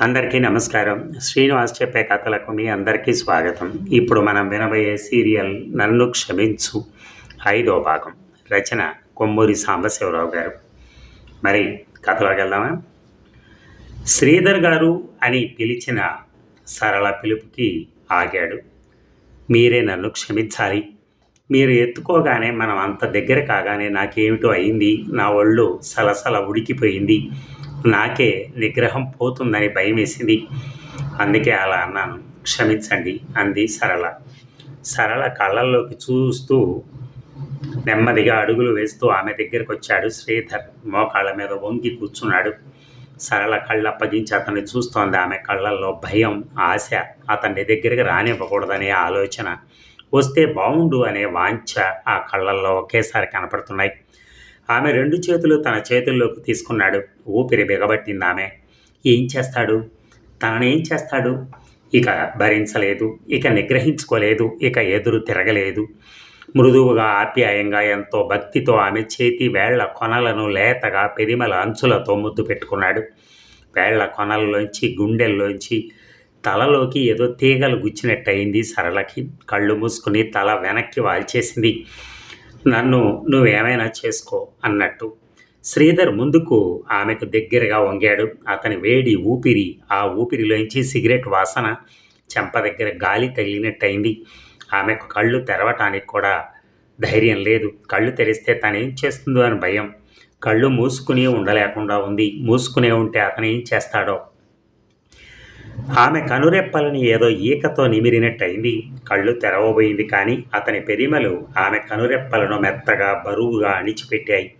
అందరికీ నమస్కారం. శ్రీనివాస్ చెప్పే కథలకు మీ అందరికీ స్వాగతం. ఇప్పుడు మనం వినబోయే సీరియల్ నన్ను క్షమించు. ఐదో భాగం. రచన కొమ్మూరి సాంబశివరావు గారు. మరి కథలోకి వెళ్దామా? శ్రీధర్ గారు అని పిలిచిన సరళ పిలుపుకి ఆగాడు. మీరే నన్ను క్షమించాలి. మీరు ఎత్తుకోగానే మనం అంత దగ్గర కాగానే నాకేమిటో అయింది. నా ఒళ్ళు సలసల ఉడికిపోయింది. నాకే నిగ్రహం పోతుందని భయం వేసింది అందుకే అలా అన్నాను. క్షమించండి అంది సరళ. సరళ కళ్ళల్లోకి చూస్తూ నెమ్మదిగా అడుగులు వేస్తూ ఆమె దగ్గరికి వచ్చాడు శ్రీధర్. మోకాళ్ళ మీద వంగి కూర్చున్నాడు. సరళ కళ్ళు అప్పగించి అతన్ని చూస్తోంది. ఆమె కళ్ళల్లో భయం ఆశ అతన్ని దగ్గరికి రానివ్వకూడదనే ఆలోచన. వస్తే బాగుండు అనే వాంఛ ఆ కళ్ళల్లో ఒకేసారి కనపడుతున్నాయి. ఆమె రెండు చేతులు తన చేతుల్లోకి తీసుకున్నాడు. ఊపిరి బిగబట్టింది ఆమె. ఏం చేస్తాడు? తననేం చేస్తాడు? ఇక భరించలేదు. ఇక నిగ్రహించుకోలేదు. ఇక ఎదురు తిరగలేదు. మృదువుగా ఆప్యాయంగా ఎంతో భక్తితో ఆమె చేతి వేళ్ళ కొనలను లేతగా పెరిమల అంచులతో ముద్దు పెట్టుకున్నాడు. వేళ్ళ కొనల్లోంచి గుండెల్లోంచి తలలోకి ఏదో తీగలు గుచ్చినట్టయింది సరళకి. కళ్ళు మూసుకుని తల వెనక్కి వాల్చేసింది. నన్ను నువ్వేమైనా చేసుకో అన్నట్టు. శ్రీధర్ ముందుకు ఆమెకు దగ్గరగా వంగాడు. అతని వేడి ఊపిరి ఆ ఊపిరిలోంచి సిగరెట్ వాసన చెంప దగ్గర గాలి తగిలినట్టయింది. ఆమెకు కళ్ళు తెరవటానికి కూడా ధైర్యం లేదు. కళ్ళు తెరిస్తే తనేం చేస్తుందో అని భయం. కళ్ళు మూసుకుని ఉండలేకుండా ఉంది. మూసుకునే ఉంటే అతను ఏం చేస్తాడో ఆమె కనురెప్పలని ఏదో ఈకతో నిమిరినట్టయింది. కళ్ళు తెరవబోయింది కానీ అతని పెరిమలు ఆమె కనురెప్పలను మెత్తగా బరువుగా అణిచిపెట్టాయి.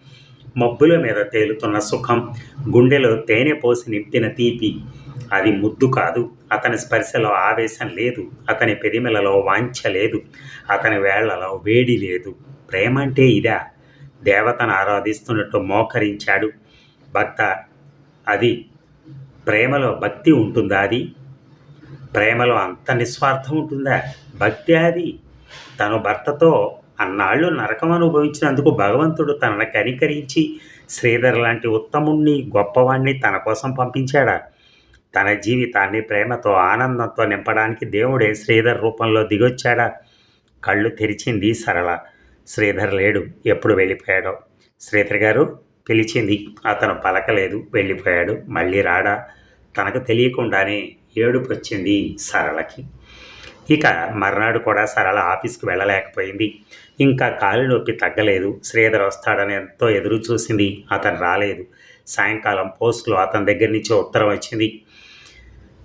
మబ్బుల మీద తేలుతున్న సుఖం గుండెలో తేనె పోసి నింపిన తీపి. అది ముద్దు కాదు. అతని స్పర్శలో ఆవేశం లేదు. అతని పెరిమలలో వాంఛ లేదు. అతని వేళ్ళలో వేడి లేదు. ప్రేమ అంటే ఇదా? దేవతను ఆరాధిస్తున్నట్టు మోకరించాడు. భర్త అది ప్రేమలో భక్తి ఉంటుందా అది? ప్రేమలో అంత నిస్వార్థం ఉంటుందా? భక్తి అది. తను భర్తతో అన్నాళ్ళు నరకం అనుభవించినందుకు భగవంతుడు తనను కనికరించి శ్రీధర్ లాంటి ఉత్తముణ్ణి గొప్పవాణ్ణి తన కోసం పంపించాడా? తన జీవితాన్ని ప్రేమతో ఆనందంతో నింపడానికి దేవుడే శ్రీధర్ రూపంలో దిగొచ్చాడా? కళ్ళు తెరిచింది సరళ. శ్రీధర్ లేడు ఎప్పుడు వెళ్ళిపోయాడో. శ్రీధర్ గారు పిలిచింది అతను పలకలేదు వెళ్ళిపోయాడు. మళ్ళీ రాడా తనకు తెలియకుండానే ఏడుపు వచ్చింది సరళకి. ఇక మర్నాడు కూడా సరళ ఆఫీస్కి వెళ్ళలేకపోయింది. ఇంకా కాలు నొప్పి తగ్గలేదు. శ్రీధర్ వస్తాడని ఎంతో ఎదురు చూసింది. అతను రాలేదు. సాయంకాలం పోస్టులో అతని దగ్గర నుంచి ఉత్తరం వచ్చింది.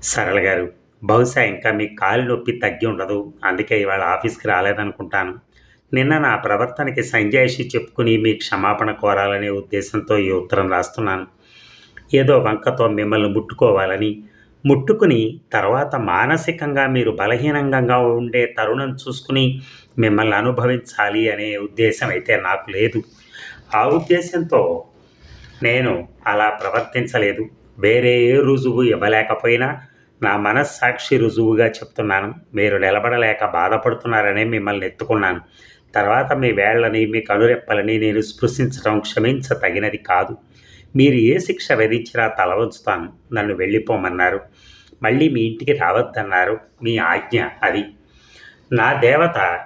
సరళ గారు బహుశా ఇంకా మీ కాలు నొప్పి తగ్గి ఉండదు. అందుకే ఇవాళ ఆఫీస్కి రాలేదనుకుంటాను. నిన్న నా ప్రవర్తనకి సంజాయిషి చెప్పుకుని మీ క్షమాపణ కోరాలనే ఉద్దేశంతో ఈ ఉత్తరం రాస్తున్నాను. ఏదో వంకతో మిమ్మల్ని ముట్టుకోవాలని. ముట్టుకుని తర్వాత మానసికంగా మీరు బలహీనంగా ఉండే తరుణం చూసుకుని మిమ్మల్ని అనుభవించాలి అనే ఉద్దేశం అయితే నాకు లేదు. ఆ ఉద్దేశంతో నేను అలా ప్రవర్తించలేదు. వేరే ఏ రుజువు ఇవ్వలేకపోయినా నా మనస్సాక్షి రుజువుగా చెప్తున్నాను. మీరు నిలబడలేక బాధపడుతున్నారనే మిమ్మల్ని ఎత్తుకున్నాను. తర్వాత మీ వేళ్ళని మీ కనురెప్పలని నేను స్పృశించడం క్షమించ తగినది కాదు. మీరు ఏ శిక్ష విధించినా తల ఉంచుతాను నన్ను వెళ్ళిపోమన్నారు. మళ్ళీ మీ ఇంటికి రావద్దన్నారు. మీ ఆజ్ఞ అది. నా దేవత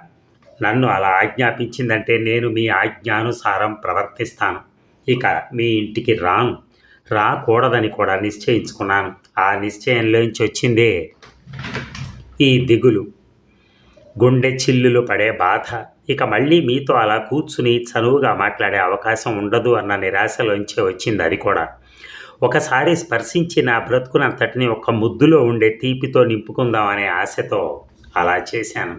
నన్ను అలా ఆజ్ఞాపించిందంటే నేను మీ ఆజ్ఞానుసారం ప్రవర్తిస్తాను. ఇక మీ ఇంటికి రాను. రాకూడదని కూడా నిశ్చయించుకున్నాను. ఆ నిశ్చయంలోంచి వచ్చిందే ఈ దిగులు. గుండె చిల్లులు పడే బాధ. ఇక మళ్ళీ మీతో అలా కూర్చుని చనువుగా మాట్లాడే అవకాశం ఉండదు అన్న నిరాశలోంచే వచ్చింది అది కూడా. ఒకసారి స్పర్శించి నా బ్రతుకునంతటిని ఒక ముద్దులో ఉండే తీపితో నింపుకుందాం అనే ఆశతో అలా చేశాను.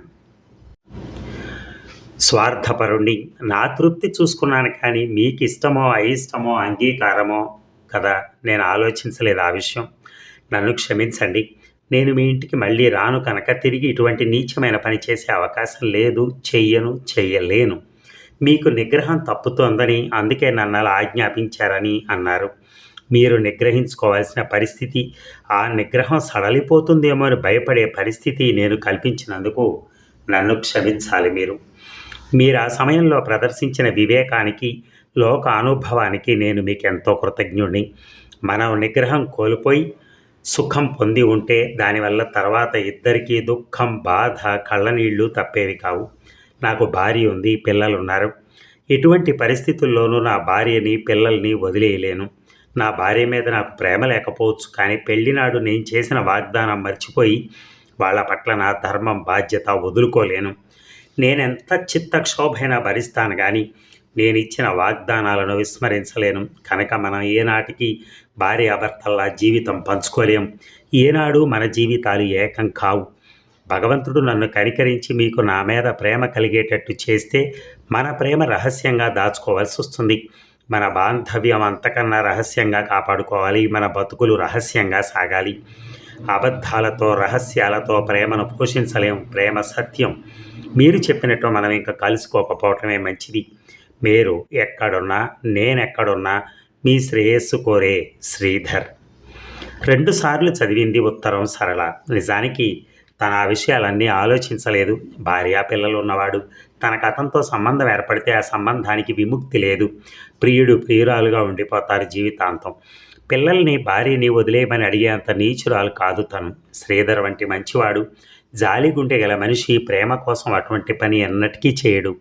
స్వార్థపరుణ్ణి నా తృప్తి చూసుకున్నాను కానీ మీకు ఇష్టమో అయిష్టమో అంగీకారమో కదా నేను ఆలోచించలేదు ఆ విషయం. నన్ను క్షమించండి. నేను మీ ఇంటికి మళ్ళీ రాను కనుక తిరిగి ఇటువంటి నీచమైన పని చేసే అవకాశం లేదు చెయ్యను చెయ్యలేను. మీకు నిగ్రహం తప్పుతోందని అందుకే నన్ను అలా ఆజ్ఞాపించారని అన్నారు. మీరు నిగ్రహించుకోవాల్సిన పరిస్థితి ఆ నిగ్రహం సడలిపోతుందేమో అని భయపడే పరిస్థితి నేను కల్పించినందుకు నన్ను క్షమించాలి మీరు. మీరు ఆ సమయంలో ప్రదర్శించిన వివేకానికి లోక అనుభవానికి నేను మీకు ఎంతో కృతజ్ఞుడిని మనం నిగ్రహం కోల్పోయి సుఖం పొంది ఉంటే దానివల్ల తర్వాత ఇద్దరికీ దుఃఖం బాధ కళ్ళనీళ్ళు తప్పేవి కావు. నాకు భార్య ఉంది పిల్లలు ఉన్నారు ఎటువంటి పరిస్థితుల్లోనూ నా భార్యని పిల్లల్ని వదిలేయలేను. నా భార్య మీద నాకు ప్రేమ లేకపోవచ్చు కానీ పెళ్ళినాడు నేను చేసిన వాగ్దానం మర్చిపోయి వాళ్ళ పట్ల నా ధర్మం బాధ్యత వదులుకోలేను. నేనెంత చిత్తక్షోభైనా భరిస్తాను కానీ నేను ఇచ్చిన వాగ్దానాలను విస్మరించలేను. కనుక మనం ఏనాటికి భార్యాభర్తల్లా జీవితం పంచుకోలేం. ఏనాడు మన జీవితాలు ఏకం కావు. భగవంతుడు నన్ను కనికరించి మీకు నా మీద ప్రేమ కలిగేటట్టు చేస్తే మన ప్రేమ రహస్యంగా దాచుకోవాల్సి వస్తుంది. మన బాంధవ్యం అంతకన్నా రహస్యంగా కాపాడుకోవాలి. మన బతుకులు రహస్యంగా సాగాలి. అబద్ధాలతో రహస్యాలతో ప్రేమను పోషించలేం. ప్రేమ సత్యం. మీరు చెప్పినట్టు మనం ఇంకా కలుసుకోకపోవటమే మంచిది. మీరు ఎక్కడున్నా నేనెక్కడున్నా మీ శ్రేయస్సు కోరే శ్రీధర్. రెండుసార్లు చదివింది ఉత్తరం సరళ. నిజానికి తన ఆ విషయాలన్నీ ఆలోచించలేదు. భార్యా పిల్లలు ఉన్నవాడు. తనకు అతనితో సంబంధం ఏర్పడితే ఆ సంబంధానికి విముక్తి లేదు. ప్రియుడు ప్రియురాలుగా ఉండిపోతారు జీవితాంతం. పిల్లల్ని భార్యని వదిలేయమని అడిగేంత నీచురాలు కాదు తను. శ్రీధర్ వంటి మంచివాడు. జాలిగుంటే గల మనిషి ప్రేమ కోసం అటువంటి పని ఎన్నటికీ చేయడు.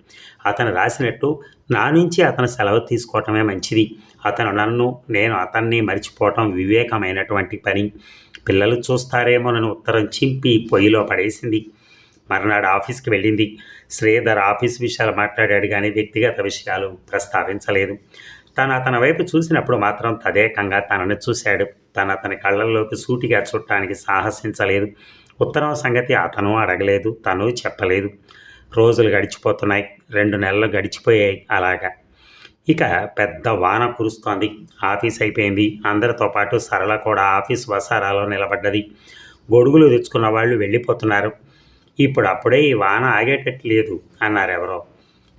అతను రాసినట్టు నా నుంచి అతను సెలవు తీసుకోవటమే మంచిది. అతను నన్ను నేను అతన్ని మర్చిపోవటం వివేకమైనటువంటి పని. పిల్లలు చూస్తారేమోనని ఉత్తరం చింపి పొయ్యిలో పడేసింది. మర్నాడు ఆఫీస్కి వెళ్ళింది. శ్రీధర్ ఆఫీస్ విషయాలు మాట్లాడాడు కానీ వ్యక్తిగత విషయాలు ప్రస్తావించలేదు. తను అతని వైపు చూసినప్పుడు మాత్రం తదేకంగా తనని చూశాడు. తను అతని కళ్ళల్లోకి సూటిగా చూడటానికి సాహసించలేదు. ఉత్తరం సంగతి అతను అడగలేదు తను చెప్పలేదు. రోజులు గడిచిపోతున్నాయి. రెండు నెలలు గడిచిపోయాయి అలాగా. ఇక పెద్ద వాన కురుస్తోంది. ఆఫీస్ అయిపోయింది. అందరితో పాటు సరళ కూడా ఆఫీస్ వసారాలో నిలబడ్డది. గొడుగులు తెచ్చుకున్న వాళ్ళు వెళ్ళిపోతున్నారు. ఇప్పుడు అప్పుడే ఈ వాన ఆగేటట్టు లేదు అన్నారు ఎవరో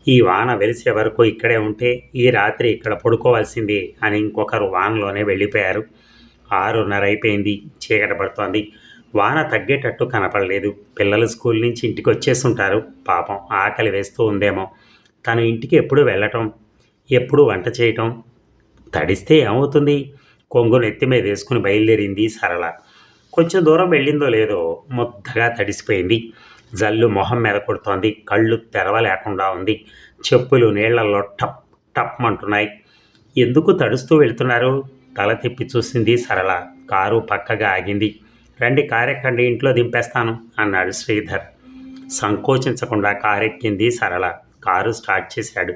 ఈ వాన వెలిసే వరకు ఇక్కడే ఉంటే ఈ రాత్రి ఇక్కడ పడుకోవాల్సిందే అని ఇంకొకరు వానలోనే వెళ్ళిపోయారు. ఆరున్నర అయిపోయింది. చీకట పడుతోంది. వాన తగ్గేటట్టు కనపడలేదు. పిల్లలు స్కూల్ నుంచి ఇంటికి వచ్చేసి ఉంటారు పాపం ఆకలి వేస్తూ ఉందేమో. తను ఇంటికి ఎప్పుడు వెళ్ళటం? ఎప్పుడు వంట చేయటం? తడిస్తే ఏమవుతుంది? కొంగు నెత్తి మీద వేసుకుని బయలుదేరింది సరళ. కొంచెం దూరం వెళ్ళిందో లేదో ముద్దగా తడిసిపోయింది. జల్లు మొహం మీద కొడుతోంది. కళ్ళు తెరవలేకుండా ఉంది. చెప్పులు నీళ్ళలో టప్ టప్ అంటున్నాయి. ఎందుకు తడుస్తూ వెళ్తున్నారు? తల తిప్పి చూసింది సరళ. కారు పక్కగా ఆగింది. రండి కారెక్కండి ఇంట్లో దింపేస్తాను అన్నాడు శ్రీధర్. సంకోచించకుండా కారెక్కింది సరళ. కారు స్టార్ట్ చేశాడు.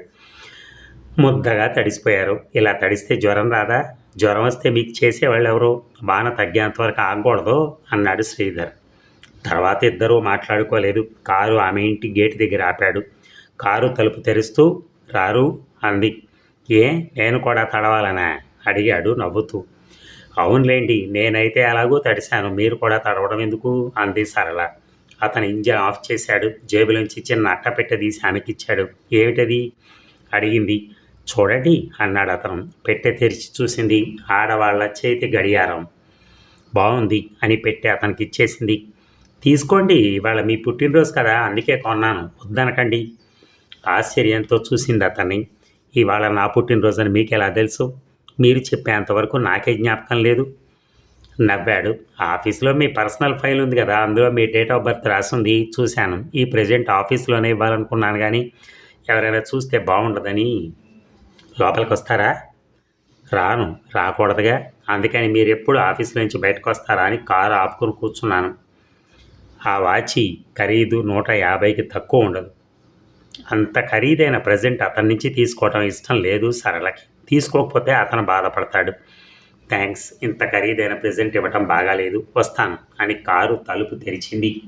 ముద్దగా తడిసిపోయారు. ఇలా తడిస్తే జ్వరం రాదా? జ్వరం వస్తే మీకు చేసేవాళ్ళు ఎవరు బాణ తగ్గేంత వరకు ఆగకూడదు అన్నాడు శ్రీధర్. తర్వాత ఇద్దరూ మాట్లాడుకోలేదు. కారు ఆమె ఇంటి గేటు దగ్గర ఆపాడు. కారు తలుపు తెరుస్తూ రారు అంది. ఏ? నేను కూడా తడవాలనా? అడిగాడు నవ్వుతూ. అవునులేండి నేనైతే అలాగూ తడిశాను. మీరు కూడా తడవడం ఎందుకు? అంది సరళ. అతను ఇంజన్ ఆఫ్ చేశాడు. జేబులోంచి చిన్న అట్టపెట్టె తీసి ఆమెకిచ్చాడు. ఏమిటది? అడిగింది. చూడండి అన్నాడు అతను. పెట్టె తెరిచి చూసింది ఆడవాళ్ళ చేతి గడియారం. బాగుంది అని పెట్టి అతనికి ఇచ్చేసింది. తీసుకోండి ఇవాళ మీ పుట్టినరోజు కదా అందుకే కొన్నాను వద్దనకండి. ఆశ్చర్యంతో చూసింది అతన్ని. ఇవాళ నా పుట్టినరోజు అని మీకు ఎలా తెలుసు? మీరు చెప్పేంతవరకు నాకే జ్ఞాపకం లేదు. నవ్వాడు. ఆఫీస్లో మీ పర్సనల్ ఫైల్ ఉంది కదా అందులో మీ డేట్ ఆఫ్ బర్త్ రాసింది చూశాను. ఈ ప్రజెంట్ ఆఫీస్లోనే ఇవ్వాలనుకున్నాను కానీ ఎవరైనా చూస్తే బాగుండదని లోపలికి వస్తారా రాను రాకూడదుగా. అందుకని మీరు ఎప్పుడు ఆఫీస్ నుంచి బయటకు వస్తారా అని కారు ఆపుకుని కూర్చున్నాను. ఆ వాచి ఖరీదు నూట యాభైకి తక్కువ ఉండదు. అంత ఖరీదైన ప్రజెంట్ అతని నుంచి తీసుకోవటం ఇష్టం లేదు సరళకి. తీసుకోకపోతే అతను బాధపడతాడు. థ్యాంక్స్ ఇంత ఖరీదైన ప్రజెంట్ ఇవ్వటం బాగాలేదు. వస్తాను అని కారు తలుపు తెరిచింది.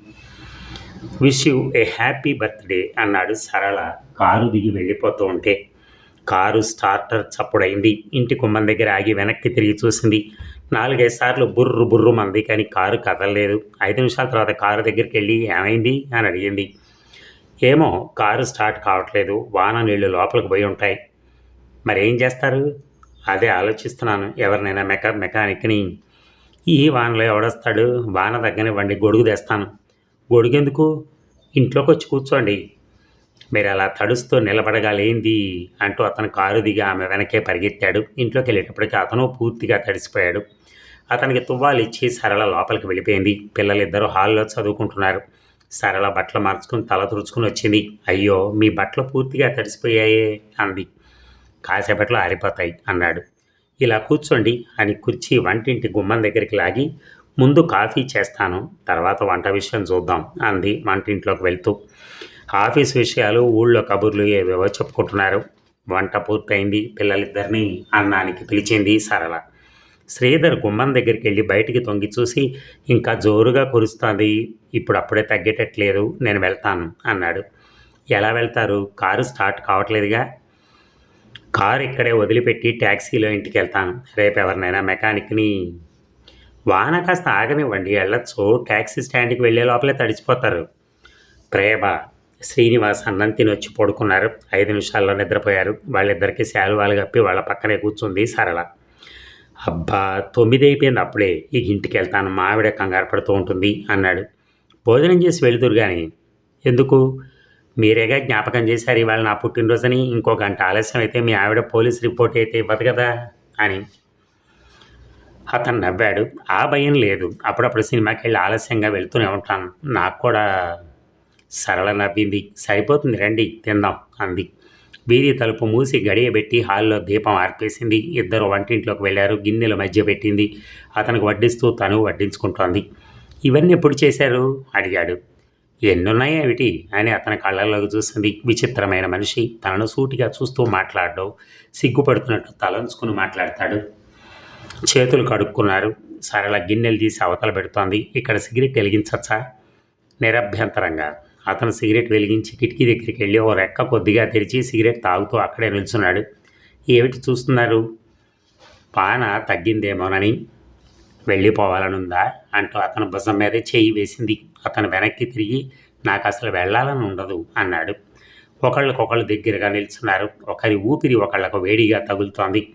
Wish you a happy birthday అన్నాడు సరళ. కారు దిగి వెళ్ళిపోతూ ఉంటే కారు స్టార్టర్ చప్పుడైంది. ఇంటి కుమ్మం దగ్గర ఆగి వెనక్కి తిరిగి చూసింది. నాలుగైదు సార్లు బుర్రు బుర్రు మంది కానీ కారు కదలలేదు. ఐదు నిమిషాల తర్వాత కారు దగ్గరికి వెళ్ళి ఏమైంది? అని అడిగింది. ఏమో కారు స్టార్ట్ కావట్లేదు. వాన నీళ్ళు లోపలికి పోయి ఉంటాయి. మరి ఏం చేస్తారు? అదే ఆలోచిస్తున్నాను. ఎవరినైనా మెకా మెకానిక్ని. ఈ వానలో ఎవడొస్తాడు? వాన తగ్గనివ్వండి గొడుగు తెస్తాను. గొడుగెందుకు? ఇంట్లోకి వచ్చి కూర్చోండి. మీరు అలా తడుస్తూ నిలబడగలేంది అంటూ అతను కారు దిగి ఆమె వెనకే పరిగెత్తాడు. ఇంట్లోకి వెళ్ళేటప్పటికి అతను పూర్తిగా తడిసిపోయాడు. అతనికి తువ్వాలు ఇచ్చి సరళ లోపలికి వెళ్ళిపోయింది. పిల్లలిద్దరూ హాల్లో చదువుకుంటున్నారు. సరళ బట్టలు మార్చుకుని తల తుడుచుకుని వచ్చింది. అయ్యో మీ బట్టలు పూర్తిగా తడిసిపోయాయే అంది. కాసేపట్లో ఆరిపోతాయి అన్నాడు. ఇలా కూర్చోండి అని కుర్చీ వంటింటి గుమ్మం దగ్గరికి లాగి ముందు కాఫీ చేస్తాను తర్వాత వంట విషయం చూద్దాం అంది వంటింట్లోకి వెళ్తూ. ఆఫీస్ విషయాలు ఊళ్ళో కబుర్లు ఏవేవో చెప్పుకుంటున్నారు. వంట పూర్తయింది పిల్లలిద్దరినీ అన్నానికి పిలిచింది సరళ. శ్రీధర్ గుమ్మం దగ్గరికి వెళ్ళి బయటికి తొంగి చూసి ఇంకా జోరుగా కురుస్తుంది. ఇప్పుడు అప్పుడే తగ్గేటట్లేదు. నేను వెళ్తాను అన్నాడు. ఎలా వెళ్తారు? Car start కావట్లేదుగా. కారు ఇక్కడే వదిలిపెట్టి ట్యాక్సీలో ఇంటికి వెళ్తాను రేపు ఎవరినైనా మెకానిక్ని వాన కాస్త ఆగనివ్వండి. వెళ్ళొచ్చు. ట్యాక్సీ స్టాండ్కి వెళ్ళే లోపలే తడిచిపోతారు ప్రేమ శ్రీనివాస్ అన్నం తిని వచ్చి పడుకున్నారు. ఐదు నిమిషాల్లో నిద్రపోయారు. వాళ్ళిద్దరికి శాలువాలు కప్పి వాళ్ళ పక్కనే కూర్చుంది సరళ. అబ్బా తొమ్మిది అయిపోయింది అప్పుడే. ఈ ఇంటికి వెళ్తాను మా ఆవిడ కంగారు పడుతూ ఉంటుంది అన్నాడు. భోజనం చేసి వెళుతురు కానీ ఎందుకు? మీరేగా జ్ఞాపకం చేశారు ఇవాళ నా పుట్టినరోజుని? ఇంకో గంట ఆలస్యం అయితే మీ ఆవిడ పోలీస్ రిపోర్ట్ అయితే ఇవ్వదు కదా? అని. అతను నవ్వాడు. ఆ భయం లేదు. అప్పుడప్పుడు సినిమాకి వెళ్ళి ఆలస్యంగా వెళ్తూనే ఉంటాను. నాకు కూడా సరళ నవ్వింది సరిపోతుంది రండి తిందాం అంది. వీధి తలుపు మూసి గడియబెట్టి హాల్లో దీపం ఆర్పేసింది. ఇద్దరు వంటింట్లోకి వెళ్ళారు గిన్నెల మధ్య పెట్టింది. అతనికి వడ్డిస్తూ తను వడ్డించుకుంటోంది. ఇవన్నీ ఎప్పుడు చేశారు? అడిగాడు. ఎన్నున్నాయేమిటి అని అతని కళ్ళల్లోకి చూసింది. విచిత్రమైన మనిషి. తనను సూటిగా చూస్తూ మాట్లాడడం. సిగ్గుపడుతున్నట్టు తలంచుకుని మాట్లాడతాడు. చేతులు కడుక్కున్నారు. సరళ గిన్నెలు తీసి అవతల పెడుతోంది. ఇక్కడ సిగరెట్ వెలిగించచ్చా? నిరభ్యంతరంగా. అతను సిగరెట్ వెలిగించి కిటికీ దగ్గరికి వెళ్ళి ఓ రెక్క కొద్దిగా తెరిచి సిగరెట్ తాగుతూ అక్కడే నిల్చున్నాడు. ఏమిటి చూస్తున్నారు? పాన తగ్గిందేమోనని. వెళ్ళిపోవాలనుందా? అంటూ అతను భుజం మీద చేయి వేసింది. అతను వెనక్కి తిరిగి నాకు అసలు వెళ్ళాలని ఉండదు అన్నాడు. ఒకళ్ళకొకళ్ళు దగ్గరగా నిల్చున్నారు. ఒకరి ఊపిరి ఒకళ్ళకు వేడిగా తగులుతోంది.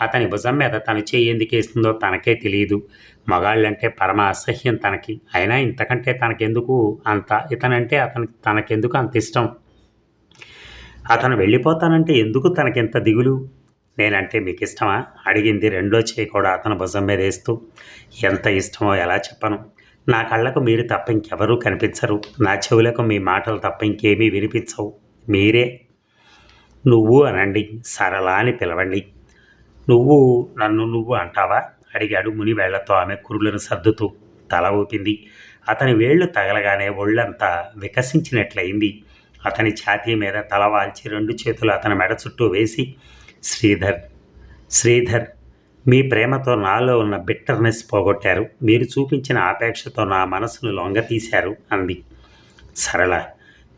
అతని భుజం మీద తను చేయి వేస్తుందో తనకే తెలియదు. మగాళ్ళంటే పరమ అసహ్యం తనకి. అయినా ఇంతకంటే తనకెందుకు అంత? ఇతనంటే అతనికి తనకెందుకు అంత ఇష్టం? అతను వెళ్ళిపోతానంటే ఎందుకు తనకింత దిగులు? నేనంటే మీకు ఇష్టమా అడిగింది రెండో చేయి కూడా అతను భుజం మీద వేస్తూ. ఎంత ఇష్టమో ఎలా చెప్పను? నా కళ్ళకు మీరు తప్ప ఇంకెవరూ కనిపించరు. నా చెవులకు మీ మాటలు తప్ప ఇంకేమీ వినిపించవు. మీరే. నువ్వు అనండి. సరళ అని పిలవండి. నువ్వు నన్ను నువ్వు అంటావా? అడిగాడు ముని వేళ్ళతో ఆమె కురులను సర్దుతూ. తల ఊపింది. అతని వేళ్ళు తగలగానే ఒళ్ళంతా వికసించినట్లయింది. అతని ఛాతీ మీద తల వాల్చి రెండు చేతులు అతని మెడ చుట్టూ వేసి శ్రీధర్ శ్రీధర్ మీ ప్రేమతో నాలో ఉన్న బిట్టర్నెస్ పోగొట్టారు. మీరు చూపించిన ఆపేక్షతో నా మనసును లొంగతీశారు అంది. సరళ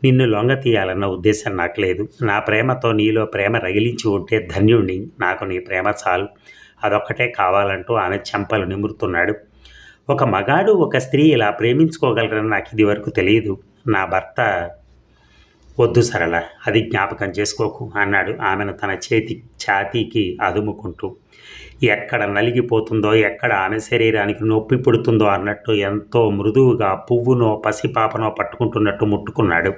నిన్ను లొంగ తీయాలన్న ఉద్దేశం నాకు లేదు. నా ప్రేమతో నీలో ప్రేమ రగిలించి ఉంటే ధన్యుణ్ణి. నాకు నీ ప్రేమ చాలు. అదొక్కటే కావాలంటూ ఆమె చెంపలు నిమురుతున్నాడు. ఒక మగాడు ఒక స్త్రీ ఇలా ప్రేమించుకోగలరని నాకు ఇది వరకు తెలియదు. నా భర్త వద్దు సరళ అది జ్ఞాపకం చేసుకోకు అన్నాడు ఆమెను తన చేతి ఛాతీకి అదుముకుంటూ. ఎక్కడ నలిగిపోతుందో ఎక్కడ ఆమె శరీరానికి నొప్పి పుడుతుందో అన్నట్టు ఎంతో మృదువుగా పువ్వునో పసిపాపనో పట్టుకుంటున్నట్టు ముట్టుకున్నాడు.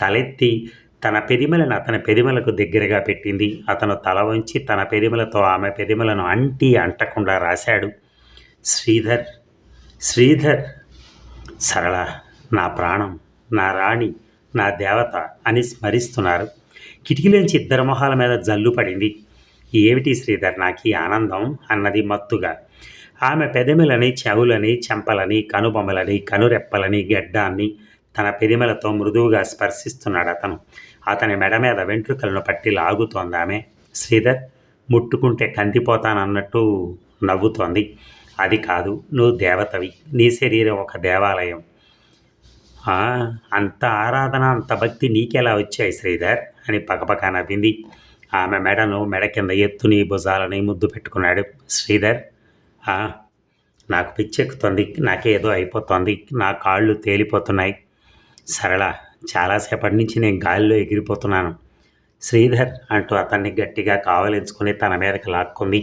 తలెత్తి తన పెదిమలను అతని పెదిమలకు దగ్గరగా పెట్టింది. అతను తల వంచి తన పెదిమలతో ఆమె పెదిమలను అంటి అంటకుండా రాశాడు. శ్రీధర్ శ్రీధర్ సరళ నా ప్రాణం నా రాణి నా దేవత అని స్మరిస్తున్నారు. కిటికీలోంచి ఇద్దరు మొహాల మీద జల్లు పడింది. ఏమిటి శ్రీధర్ నాకు ఈ ఆనందం? అన్నది మత్తుగా. ఆమె పెదమిలని చెవులని చెంపలని కనుబొమ్మలని కనురెప్పలని గెడ్డాన్ని తన పెదిమలతో మృదువుగా స్పర్శిస్తున్నాడు అతను. అతని మెడ మీద వెంట్రుకలను పట్టి లాగుతోంది ఆమె. శ్రీధర్ ముట్టుకుంటే కందిపోతానన్నట్టు నవ్వుతోంది. అది కాదు నువ్వు దేవతవి. నీ శరీరం ఒక దేవాలయం. అంత ఆరాధన అంత భక్తి నీకెలా వచ్చాయి శ్రీధర్? అని పకపక నవ్వింది ఆమె మెడను మెడ కింద ఎత్తుని భుజాలని ముద్దు పెట్టుకున్నాడు శ్రీధర్. నాకు పిచ్చెక్కుతోంది నాకేదో అయిపోతుంది నా కాళ్ళు తేలిపోతున్నాయి. సరళ చాలాసేపటి నుంచి నేను గాలిలో ఎగిరిపోతున్నాను. శ్రీధర్ అంటూ అతన్ని గట్టిగా కావలించుకుని తన మీదకి లాక్కుంది.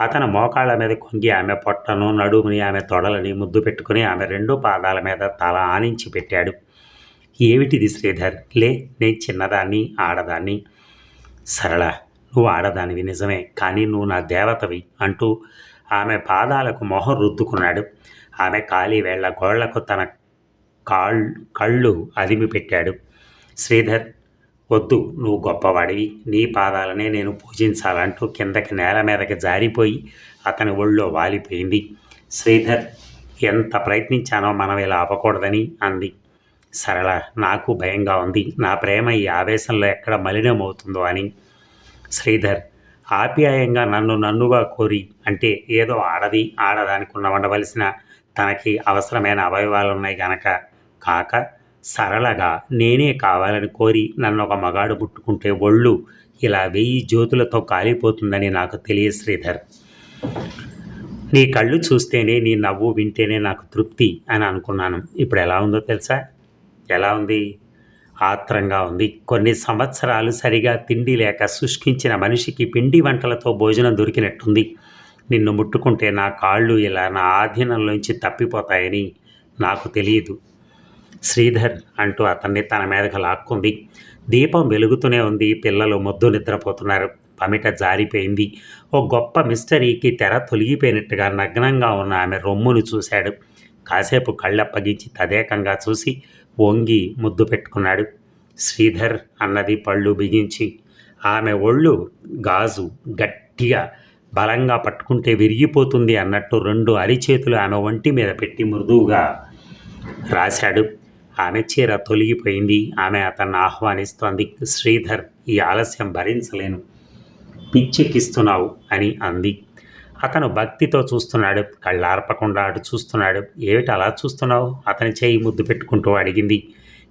అతను మోకాళ్ళ మీద కొంగి ఆమె పొట్టను నడుముని ఆమె తొడలని ముద్దు పెట్టుకుని ఆమె రెండు పాదాల మీద తల ఆనించి పెట్టాడు. ఏమిటిది శ్రీధర్? లే నేను చిన్నదాన్ని ఆడదాన్ని. సరళ నువ్వు ఆడదానివి నిజమే కానీ నువ్వు నా దేవతవి అంటూ ఆమె పాదాలకు మొహం రుద్దుకున్నాడు. ఆమె ఖాళీ వేళ్ళ గోళ్ళకు తన కాళ్ళు కళ్ళు అదిమి పెట్టాడు శ్రీధర్ వద్దు నువ్వు గొప్పవాడివి. నీ పాదాలనే నేను పూజించాలంటూ కిందకి నేల మీదకి జారిపోయి అతని ఒళ్ళో వాలిపోయింది. శ్రీధర్ ఎంత ప్రయత్నించానో మనం ఇలా అవ్వకూడదని అంది. సరళ నాకు భయంగా ఉంది. నా ప్రేమ ఈ ఆవేశంలో ఎక్కడ మలినమవుతుందో అని. శ్రీధర్ ఆప్యాయంగా నన్ను నన్నుగా కోరి అంటే ఏదో ఆడది ఆడదానికి ఉన్న ఉండవలసిన తనకి అవసరమైన అవయవాలు ఉన్నాయి గనక. కాక సరళగా నేనే కావాలని కోరి నన్ను ఒక మగాడు పుట్టుకుంటే ఒళ్ళు ఇలా వెయ్యి జ్యోతులతో కాలిపోతుందని నాకు తెలియ శ్రీధర్. నీ కళ్ళు చూస్తేనే నీ నవ్వు వింటేనే నాకు తృప్తి అని అనుకున్నాను. ఇప్పుడు ఎలా ఉందో తెలుసా? ఎలా ఉంది? ఆత్రంగా ఉంది. కొన్ని సంవత్సరాలు సరిగా తిండి లేక శుష్కించిన మనిషికి పిండి వంటలతో భోజనం దొరికినట్టుంది. నిన్ను ముట్టుకుంటే నా కాళ్ళు ఇలా నా ఆధీనంలోంచి తప్పిపోతాయని నాకు తెలియదు. శ్రీధర్ అంటూ అతన్ని తన మీదకి లాక్కుంది. దీపం వెలుగుతూనే ఉంది. పిల్లలు మొద్దు నిద్రపోతున్నారు. పమిట జారిపోయింది. ఓ గొప్ప మిస్టరీకి తెర తొలగిపోయినట్టుగా నగ్నంగా ఉన్న ఆమె రొమ్మును చూశాడు. కాసేపు కళ్ళప్పగించి తదేకంగా చూసి వంగి ముద్దు పెట్టుకున్నాడు. శ్రీధర్ అన్నది పళ్ళు బిగించి ఆమె ఒళ్ళు గాజు గట్టిగా బలంగా పట్టుకుంటే విరిగిపోతుంది అన్నట్టు రెండు అరిచేతులు ఆమె ఒంటి మీద పెట్టి మృదువుగా రాశాడు. ఆమె చీర తొలగిపోయింది. ఆమె అతన్ని ఆహ్వానిస్తోంది శ్రీధర్ ఈ ఆలస్యం భరించలేను. పిచ్చెక్కిస్తున్నావు అని అంది. అతను భక్తితో చూస్తున్నాడు కళ్ళార్పకుండా అటు చూస్తున్నాడు. ఏమిటి అలా చూస్తున్నావు? అతని చేయి ముద్దు పెట్టుకుంటూ అడిగింది.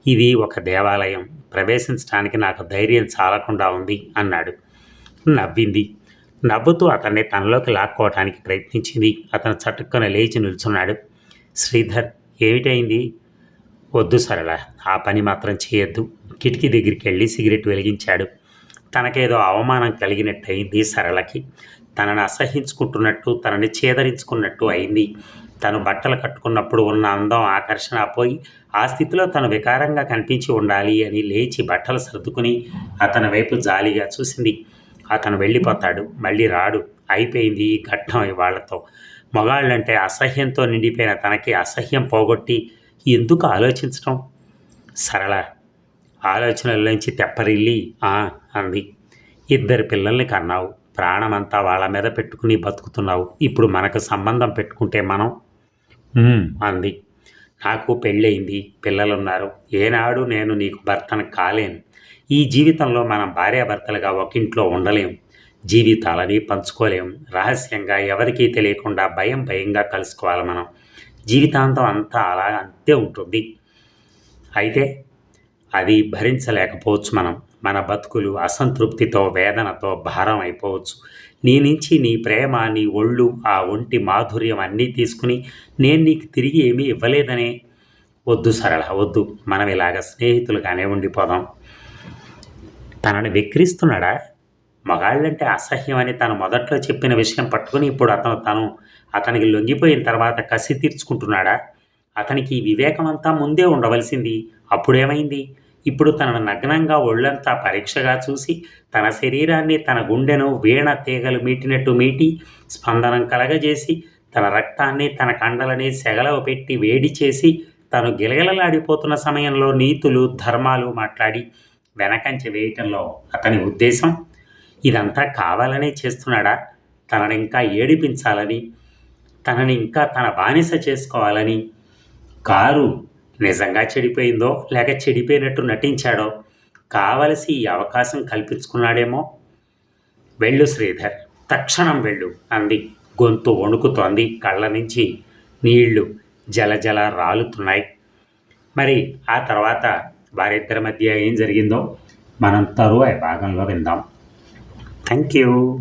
ఇది ఒక దేవాలయం. ప్రవేశించడానికి నాకు ధైర్యం చాలకుండా ఉంది అన్నాడు. నవ్వింది. నవ్వుతూ అతన్ని తనలోకి లాక్కోవటానికి ప్రయత్నించింది. అతను చటుక్కున లేచి నిల్చున్నాడు. శ్రీధర్ ఏమిటైంది వద్దు సరళ ఆ పని మాత్రం చేయొద్దు. కిటికీ దగ్గరికి వెళ్ళి సిగరెట్ వెలిగించాడు. తనకేదో అవమానం కలిగినట్టు అయింది సరళకి. తనని అసహించుకుంటున్నట్టు తనని చేదరించుకున్నట్టు అయింది. తను బట్టలు కట్టుకున్నప్పుడు ఉన్న అందం ఆకర్షణ పోయి ఆ స్థితిలో తను వికారంగా కనిపించి ఉండాలి అని లేచి బట్టలు సర్దుకుని అతని వైపు జాలిగా చూసింది. అతను వెళ్ళిపోతాడు మళ్ళీ రాడు. అయిపోయింది ఈ ఘట్టం ఇవాళ్ళతో మగాళ్ళంటే అసహ్యంతో నిండిపోయిన తనకి అసహ్యం పోగొట్టి ఎందుకు ఆలోచించటం? సరళ. ఆలోచనల్లోంచి తెప్పరిల్లి "ఆ" అంది. ఇద్దరు పిల్లల్ని కన్నావు. ప్రాణమంతా వాళ్ళ మీద పెట్టుకుని బతుకుతున్నావు. ఇప్పుడు మనకు సంబంధం పెట్టుకుంటే మనం? అంది. నాకు పెళ్ళయింది. పిల్లలున్నారు. ఏనాడు నేను నీకు భర్తను కాలేను. ఈ జీవితంలో మనం భార్యాభర్తలుగా ఒకింట్లో ఉండలేం. జీవితాలని పంచుకోలేం. రహస్యంగా ఎవరికీ తెలియకుండా భయం భయంగా కలుసుకోవాలి మనం. జీవితాంతం అంతా అలా అంతే ఉంటుంది. అయితే అది భరించలేకపోవచ్చు మనం. మన బతుకులు అసంతృప్తితో వేదనతో భారం అయిపోవచ్చు. నీ నుంచి నీ ప్రేమ నీ ఒళ్ళు ఆ ఒంటి మాధుర్యం అన్నీ తీసుకుని నేను నీకు తిరిగి ఏమీ ఇవ్వలేదనే వద్దు సరళ వద్దు. మనం ఇలాగ స్నేహితులుగానే ఉండిపోదాం. తనని వెక్కిరిస్తున్నాడా? మగాళ్ళంటే అసహ్యం అని తను మొదట్లో చెప్పిన విషయం పట్టుకుని ఇప్పుడు అతను తను అతనికి లొంగిపోయిన తర్వాత కసి తీర్చుకుంటున్నాడా? అతనికి వివేకమంతా ముందే ఉండవలసింది. అప్పుడేమైంది? ఇప్పుడు తనను నగ్నంగా ఒళ్ళంతా పరీక్షగా చూసి తన శరీరాన్ని తన గుండెను వీణ తీగలు మీటినట్టు మీటి స్పందనం కలగజేసి తన రక్తాన్ని తన కండలని సెగలవ పెట్టి వేడి చేసి తను గిలగిలలాడిపోతున్న సమయంలో నీతులు ధర్మాలు మాట్లాడి వెనకంచె వేయటంలో అతని ఉద్దేశం? ఇదంతా కావాలనే చేస్తున్నాడా? తనని ఇంకా ఏడిపించాలని తనని ఇంకా తన బానిస చేసుకోవాలని. కారు నిజంగా చెడిపోయిందో లేక చెడిపోయినట్టు నటించాడో కావలసి ఈ అవకాశం కల్పించుకున్నాడేమో? వెళ్ళు శ్రీధర్ తక్షణం వెళ్ళు అంది. గొంతు వణుకుతోంది. కళ్ళ నుంచి నీళ్ళు జలజల రాలుతున్నాయి. మరి ఆ తర్వాత వారిద్దరి మధ్య ఏం జరిగిందో మనం తరువాయి భాగంలో విందాం. Thank you.